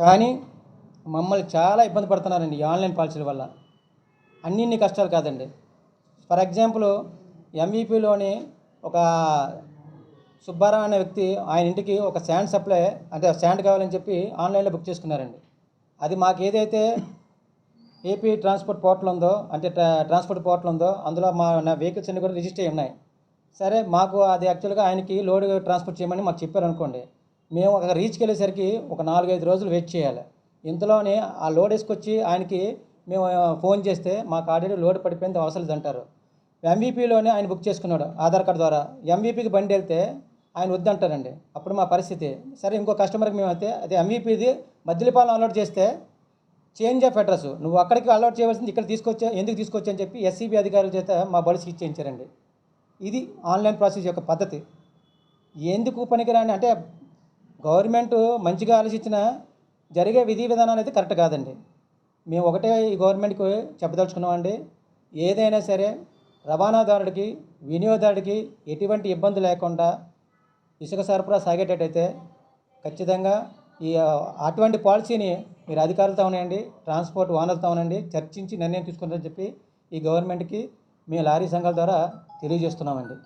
కానీ మమ్మల్ని చాలా ఇబ్బంది పడుతున్నారండి ఆన్లైన్ పాలసీల వల్ల. అన్ని ఇన్ని కష్టాలు కాదండి. ఫర్ ఎగ్జాంపుల్ ఎంవీపీలోని ఒక సుబ్బారావు అనే వ్యక్తి ఆయన ఇంటికి ఒక శాండ్ సప్లై అంటే శాండ్ కావాలని చెప్పి ఆన్లైన్లో బుక్ చేసుకున్నారండి. అది మాకు ఏదైతే ఏపీ ట్రాన్స్పోర్ట్ పోర్టల్ ఉందో అంటే ట్రా- ట్రాన్స్పోర్ట్ పోర్టల్ ఉందో అందులో మా నా వెహికల్స్ అన్ని కూడా రిజిస్టర్ అయి ఉన్నాయి. సరే మాకు అది యాక్చువల్గా ఆయనకి లోడ్ ట్రాన్స్పోర్ట్ చేయమని మాకు చెప్పారు అనుకోండి. మేము ఒక రీచ్కి వెళ్ళేసరికి ఒక నాలుగైదు రోజులు వెయిట్ చేయాలి. ఇంతలోనే ఆ లోడ్ వేసుకొచ్చి ఆయనకి మేము ఫోన్ చేస్తే మాకు ఆల్రెడీ లోడ్ పడిపోయింది అవసరం అంటారు ఎంవీపీలోనే ఆయన బుక్ చేసుకున్నాడు ఆధార్ కార్డు ద్వారా. ఎంవీపీకి బండి వెళ్తే ఆయన వద్దంటారండి. అప్పుడు మా పరిస్థితి. సరే ఇంకో కస్టమర్కి మేము అయితే అదే ఎంవీపీది మద్దిలపాలెం అలౌట్ చేస్తే చేంజ్ ఆఫ్ అడ్రస్. నువ్వు అక్కడికి అలౌట్ చేయవలసింది ఇక్కడ తీసుకొచ్చా ఎందుకు తీసుకొచ్చా అని చెప్పి ఎస్సీబీ అధికారుల చేత మా బడిసి ఇచ్చేయించారండి ఇది ఆన్లైన్ ప్రాసెస్ యొక్క పద్ధతి. ఎందుకు పనికిరాని అంటే గవర్నమెంట్ మంచిగా ఆలోచించిన జరిగే విధి విధానాలు అయితే కరెక్ట్ కాదండి. మేము ఒకటే ఈ గవర్నమెంట్కి చెప్పదలుచుకున్నామండి. ఏదైనా సరే రవాణాదారుడికి వినియోగదారుడికి ఎటువంటి ఇబ్బంది లేకుండా ఇసుక సరఫరా సాగేటట్టయితే ఖచ్చితంగా ఈ అటువంటి పాలసీని మీరు అధికారులతో ఉన్నాయండి ట్రాన్స్పోర్ట్ ఓనర్లతో ఉనండి చర్చించి నిర్ణయం తీసుకుంటారని చెప్పి ఈ గవర్నమెంట్కి మేము లారీ సంఘాల ద్వారా తెలియజేస్తున్నామండి.